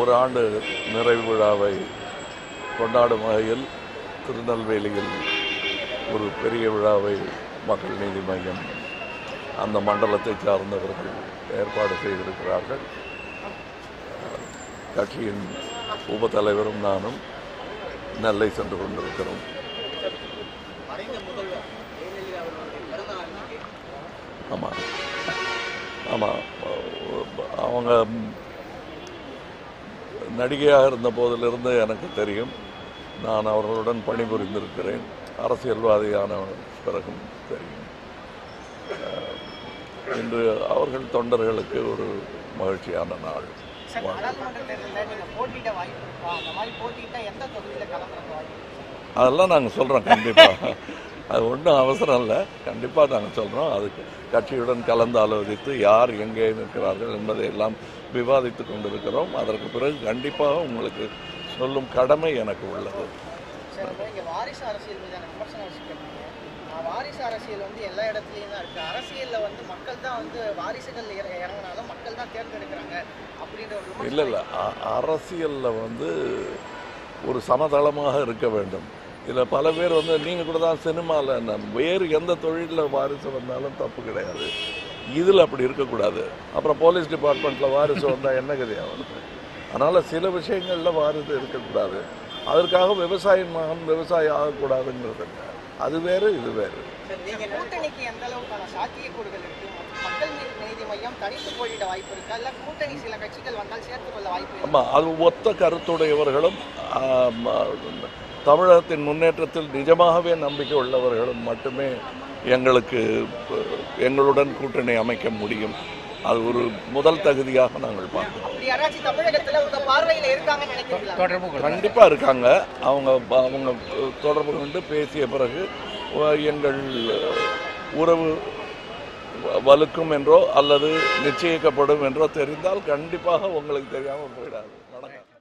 ஒரு ஆண்டு நிறைவு விழாவை கொண்டாடும் வகையில் திருநெல்வேலியில் ஒரு பெரிய விழாவை மக்கள் நீதி மையம் அந்த மண்டலத்தை சார்ந்தவர்கள் ஏற்பாடு செய்திருக்கிறார்கள். கட்சியின் உப தலைவரும் நானும் நெல்லை சென்று கொண்டிருக்கிறோம். ஆமாம். ஆமாம் அவங்க நடிகையாக இருந்த போதிலிருந்து எனக்கு தெரியும். நான் அவர்களுடன் பணிபுரிந்திருக்கிறேன். அரசியல்வாதியான பிறகும் தெரியும். இன்று அவர்கள் தொண்டர்களுக்கு ஒரு மகிழ்ச்சியான நாள்? அதெல்லாம் நாங்கள் சொல்கிறோம் கண்டிப்பாக அது ஒன்றும் அவசரம் இல்லை. கண்டிப்பாக நாங்கள் சொல்கிறோம் அதுக்கு கட்சியுடன் கலந்து ஆலோசித்து யார் எங்கே இருக்கிறார்கள் என்பதை எல்லாம் விவாதித்து கொண்டிருக்கிறோம். அதற்கு பிறகு கண்டிப்பாக உங்களுக்கு சொல்லும் கடமை எனக்கு உள்ளது. வாரிசு அரசியல் மீதான விமர்சனம் வச்சுருக்கீங்க. வாரிசு அரசியல் வந்து எல்லா இடத்துலையும் தான் இருக்குது அரசியலில் வந்து மக்கள் தான் வந்து வாரிசுகள் இற- இறங்குனாலும் மக்கள் தான் தேர்ந்தெடுக்கிறாங்க அப்படின்ற ஒரு விமர்சனம் இல்லை இல்லை. அரசியலில் வந்து ஒரு சமதளமாக இருக்க வேண்டும். இதில் பல பேர் வந்து நீங்கள் கூட தான் சினிமாவில் வேறு எந்த தொழிலில் வாரிசு வந்தாலும் தப்பு கிடையாது. இதில் அப்படி இருக்கக்கூடாது. அப்புறம் போலீஸ் டிபார்ட்மெண்ட்டில் வாரிசு வந்தால் என்ன கதையாகும் அதனால் சில விஷயங்களில் வாரிசு இருக்கக்கூடாது. அதற்காக விவசாயின் மகன் விவசாயி ஆகக்கூடாதுங்கிறது அது வேறு இது வேறு? ஆமாம் அது ஒத்த கருத்துடையவர்களும் தமிழகத்தின் முன்னேற்றத்தில் நிஜமாகவே நம்பிக்கை உள்ளவர்களும் மட்டுமே எங்களுக்கு எங்களுடன் கூட்டணி அமைக்க முடியும். அது ஒரு முதல் தகுதியாக நாங்கள் பார்க்கிறோம். கண்டிப்பாக இருக்காங்க. அவங்க அவங்க தொடர்பு கொண்டு பேசிய பிறகு எங்கள் உறவு வலுக்கும் என்றோ அல்லது நிச்சயிக்கப்படும் என்றோ தெரிந்தால் கண்டிப்பாக உங்களுக்கு தெரியாமல் போயிடாது.